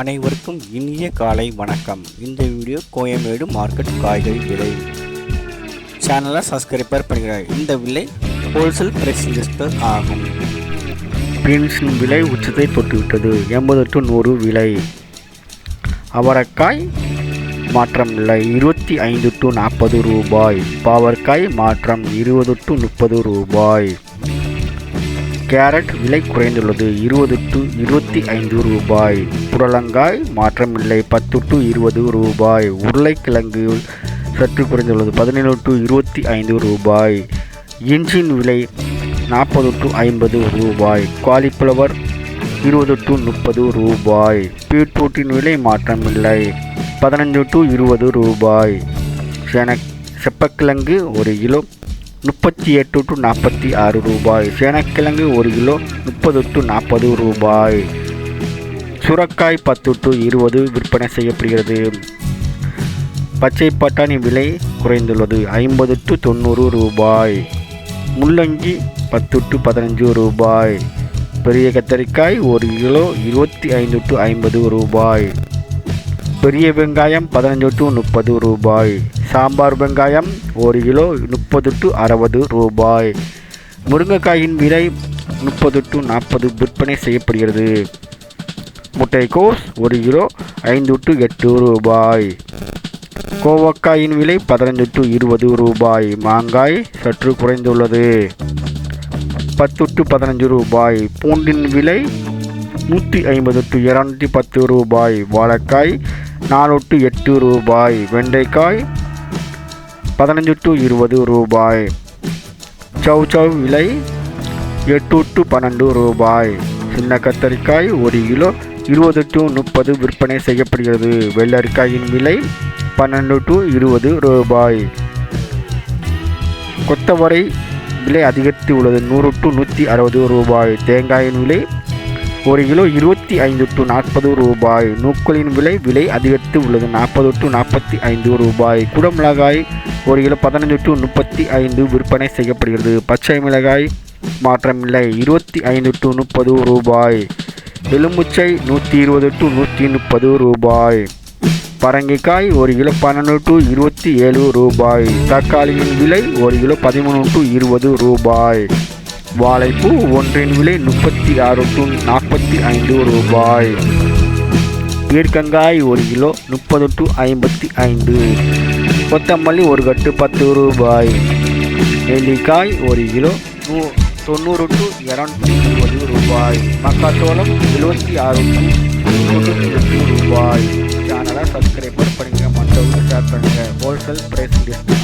அனைவருக்கும் இனிய காலை வணக்கம். இந்த வீடியோ கோயம்பேடு மார்க்கெட் காய்கறி விலை. சேனலை சப்ஸ்கிரைபர் பண்ணுகிறார் இந்த விலை ஹோல்சேல் பிரைஸ் லிஸ்டர் ஆகும். பீன்ஸின் விலை உச்சத்தை தொட்டுவிட்டது. எண்பது டு நூறு விலை. அவரைக்காய் மாற்றம் இல்லை. இருபத்தி ஐந்து டு நாற்பது ரூபாய். பாவற்காய் மாற்றம் இருபது டு முப்பது ரூபாய். கேரட் விலை குறைந்துள்ளது. இருபது டு இருபத்தி ஐந்து ரூபாய். புடலங்காய் மாற்றமில்லை பத்து டு இருபது ரூபாய். உருளைக்கிழங்கு சற்று குறைந்துள்ளது. பதினேழு டு இருபத்தி ஐந்து ரூபாய். இன்ஜின் விலை நாற்பது டு ஐம்பது ரூபாய். காலிஃப்ளவர் இருபது டு முப்பது ரூபாய். பீட்ரூட்டின் விலை மாற்றமில்லை பதினஞ்சு டு இருபது ரூபாய். சென செப்பக்கிழங்கு ஒரு கிலோ முப்பத்தி எட்டு டு நாற்பத்தி ஆறு ரூபாய். சேனக்கிழங்கு ஒரு கிலோ முப்பது டு நாற்பது ரூபாய். சுரக்காய் பத்து டு இருபது விற்பனை செய்யப்படுகிறது. பச்சை பட்டாணி விலை குறைந்துள்ளது. ஐம்பது டு தொண்ணூறு ரூபாய். முள்ளங்கி பத்து டு பதினஞ்சு ரூபாய். பெரிய கத்தரிக்காய் ஒரு கிலோ இருபத்தி ஐந்து டு ஐம்பது ரூபாய். பெரிய வெங்காயம் பதினஞ்சு டு முப்பது ரூபாய். சாம்பார் வெங்காயம் ஒரு கிலோ முப்பது டு அறுபது ரூபாய். முருங்கைக்காயின் விலை முப்பது டு நாற்பது விற்பனை செய்யப்படுகிறது. முட்டைக்கோஸ் ஒரு கிலோ ஐந்து டு எட்டு ரூபாய். கோவக்காயின் விலை பதினஞ்சு டு இருபது ரூபாய். மாங்காய் சற்று குறைந்துள்ளது. பத்து டு பதினஞ்சு ரூபாய். பூண்டின் விலை நூற்றி ஐம்பது டு இரநூத்தி பத்து ரூபாய். வாழைக்காய் நானூற்று எட்டு ரூபாய். வெண்டைக்காய் பதினஞ்சு டு இருபது ரூபாய். சவ் சவ் விலை எட்டு டு பன்னெண்டு ரூபாய். சின்ன கத்தரிக்காய் ஒரு கிலோ இருபது டு முப்பது விற்பனை செய்யப்படுகிறது. வெள்ளரிக்காயின் விலை பன்னெண்டு டு இருபது ரூபாய். கொத்தவரை விலை அதிகரித்து உள்ளது. நூறு டு நூற்றி அறுபது ரூபாய். தேங்காயின் விலை ஒரு கிலோ இருபத்தி ஐந்து டு நாற்பது ரூபாய். நூக்களின் விலை விலை அதிகரித்து உள்ளது. நாற்பது டு நாற்பத்தி ஐந்து ரூபாய். குடமிளகாய் ஒரு கிலோ பதினஞ்சு டு முப்பத்தி ஐந்து விற்பனை செய்யப்படுகிறது. பச்சை மிளகாய் மாற்றமில்லை இருபத்தி ஐந்து டு முப்பது ரூபாய். எலுமிச்சை நூற்றி இருபது டு நூற்றி முப்பது ரூபாய். பரங்கிக்காய் ஒரு கிலோ பன்னெண்டு டு இருபத்தி ஏழு ரூபாய். தக்காளியின் விலை ஒரு கிலோ பதிமூணு டு இருபது ரூபாய். வாழைப்பூ ஒன்றின் விலை முப்பத்தி ஆறு டு நாற்பத்தி ஐந்து ரூபாய். பீர்க்கங்காய் ஒரு கிலோ முப்பது டு ஐம்பத்தி ஐந்து. கொத்தமல்லி ஒரு கட்டு பத்து ரூபாய். நெல்லிக்காய் ஒரு கிலோ நூ தொண்ணூறு டு இரநூத்தி இருபது ரூபாய். மக்காச்சோளம் எழுபத்தி ஆறு டு எட்டு ரூபாய். சேனலை சப்ஸ்கிரைப் பண்ணுங்க மற்றவங்க ஷேர் பண்ணுங்கள் ஹோல்சேல் பிரைஸ் லிஸ்ட்